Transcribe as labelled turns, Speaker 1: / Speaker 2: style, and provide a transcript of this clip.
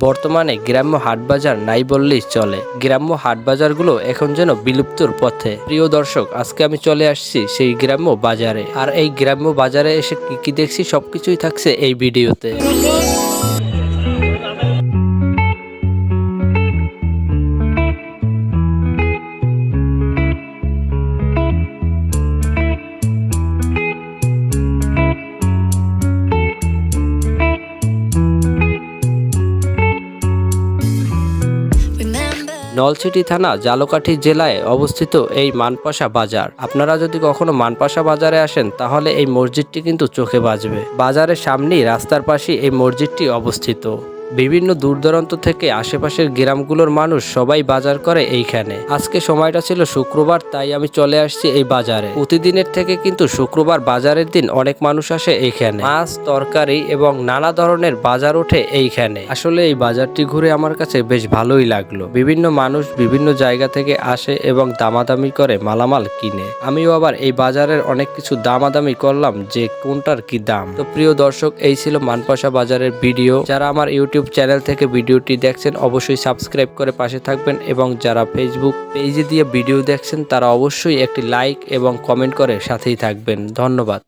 Speaker 1: বর্তমানে গ্রাম্য হাটবাজার নাই বললেই চলে। গ্রাম্য হাটবাজারগুলো এখন যেন বিলুপ্তর পথে। প্রিয় দর্শক, আজকে আমি চলে আসছি সেই গ্রাম্য বাজারে। আর এই গ্রাম্য বাজারে এসে কি কি দেখছি সবকিছুই থাকছে এই ভিডিওতে। নলছিটি থানা, জালকাঠি জেলায় অবস্থিত এই মানপাশা বাজার। আপনারা যদি কখনো মানপাশা বাজারে আসেন, তাহলে এই মসজিদটি কিন্তু চোখে বাজবে। বাজারের সামনেই রাস্তার পাশে এই মসজিদটি অবস্থিত। বিভিন্ন দূর দূরান্ত থেকে আশেপাশের গ্রামগুলোর মানুষ সবাই বাজার করে এইখানে। আজকে সময়টা ছিল শুক্রবার, তাই আমি চলে আসছি এই বাজারে। প্রতিদিনের থেকে কিন্তু শুক্রবার বাজারের দিন অনেক মানুষ আসে এইখানে। মাছ, তরকারি এবং নানা ধরনের বাজার ওঠে এইখানে। আসলে এই বাজারটি ঘুরে আমার কাছে বেশ ভালোই লাগল। বিভিন্ন মানুষ বিভিন্ন জায়গা থেকে আসে এবং দামাদামি করে মালামাল কিনে। আমিও আবার এই বাজারের অনেক কিছু দামাদামি করলাম যে কোনটার কি দাম। তো প্রিয় দর্শক, এই ছিল মানপাশা বাজারের ভিডিও। যারা আমার ইউটিউব চ্যানেল থেকে ভিডিওটি দেখছেন, অবশ্যই সাবস্ক্রাইব করে পাশে থাকবেন এবং যারা ফেসবুক পেজে দিয়ে ভিডিও দেখছেন, তারা অবশ্যই একটি লাইক এবং কমেন্ট করে সাথেই থাকবেন। ধন্যবাদ।